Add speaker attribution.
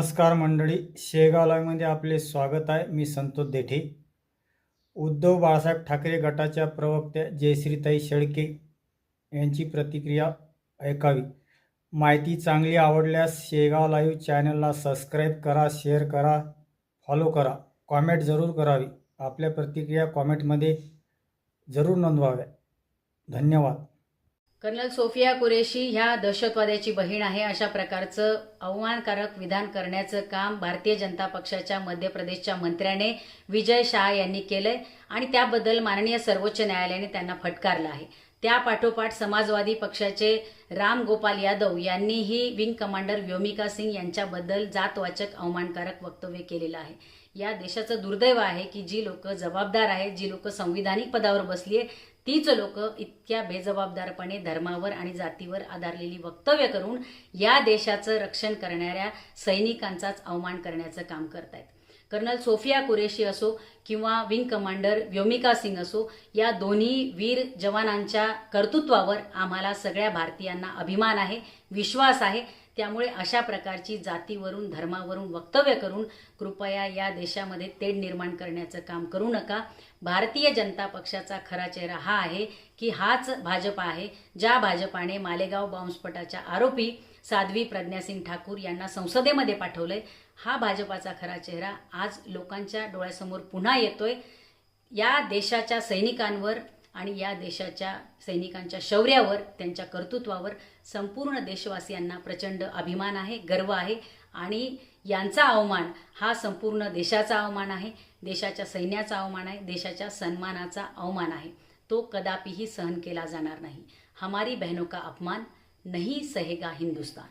Speaker 1: नमस्कार मंडळी शेगाव लाईव्हमध्ये आपले स्वागत आहे. मी संतोष देठे. उद्धव बाळासाहेब ठाकरे गटाच्या प्रवक्त्या जयश्रीताई शेळके यांची प्रतिक्रिया ऐकावी. माहिती चांगली आवडल्यास शेगाव लाईव्ह चॅनलला सबस्क्राईब करा शेअर करा फॉलो करा कॉमेंट जरूर करावी. आपल्या प्रतिक्रिया कॉमेंटमध्ये जरूर नोंदवाव्या. धन्यवाद.
Speaker 2: कर्नल सोफिया कुरेशी ह्या दहशतवाद्याची बहीण आहे. अशा प्रकारचं अवमानकारक विधान करण्याचं काम भारतीय जनता पक्षाच्या मध्य प्रदेशच्या मंत्र्याने विजय शहा यांनी केलंय आणि त्याबद्दल माननीय सर्वोच्च न्यायालयाने त्यांना फटकारलं आहे. त्यापाठोपाठ समाजवादी पक्षाचे राम गोपाल यादव यांनीही विंग कमांडर व्योमिका सिंग यांच्याबद्दल जातवाचक अवमानकारक वक्तव्य केलेलं आहे. या देशाचं दुर्दैव आहे की जी लोक जबाबदार आहेत जी लोक संविधानिक पदावर बसली आहे तीच लोक इतक्या बेजबाबदारपणे धर्मावर आणि जातीवर आधारलेली वक्तव्य करून या देशाचं रक्षण करणाऱ्या सैनिकांचाच अवमान करण्याचं काम करतायत. कर्नल सोफिया कुरेशी असो किंवा विंग कमांडर व्योमिका सिंग असो या दोन्ही वीर जवानांच्या कर्तृत्वावर आम्हाला सगळ्या भारतीयांना अभिमान आहे विश्वास आहे. त्यामुळे अशा प्रकारची जातीवरून धर्मावरून वक्तव्य करून कृपया या देशामध्ये तेढ निर्माण करण्याचं काम करू नका. भारतीय जनता पक्षाचा खरा चेहरा हा आहे की हाच भाजपा आहे ज्या भाजपाने मालेगाव बॉम्बस्फोटाच्या आरोपी साध्वी प्रज्ञासिंग ठाकूर यांना संसदेमध्ये पाठवलंय. हा भाजपाचा खरा चेहरा आज लोकांच्या डोळ्यासमोर पुन्हा येतोय. या देशाच्या सैनिकांवर आणि या देशाच्या सैनिकांच्या शौर्यावर त्यांच्या कर्तृत्वावर संपूर्ण देशवासियांना प्रचंड अभिमान आहे गर्व आहे. आणि यांचा अवमान हा संपूर्ण देशाचा अवमान आहे देशाच्या सैन्याचा अवमान आहे देशाच्या सन्मानाचा अवमान आहे. तो कदापिही सहन केला जाणार नाही. हमारी बहनों का अपमान नहीं सहेगा हिंदुस्तान.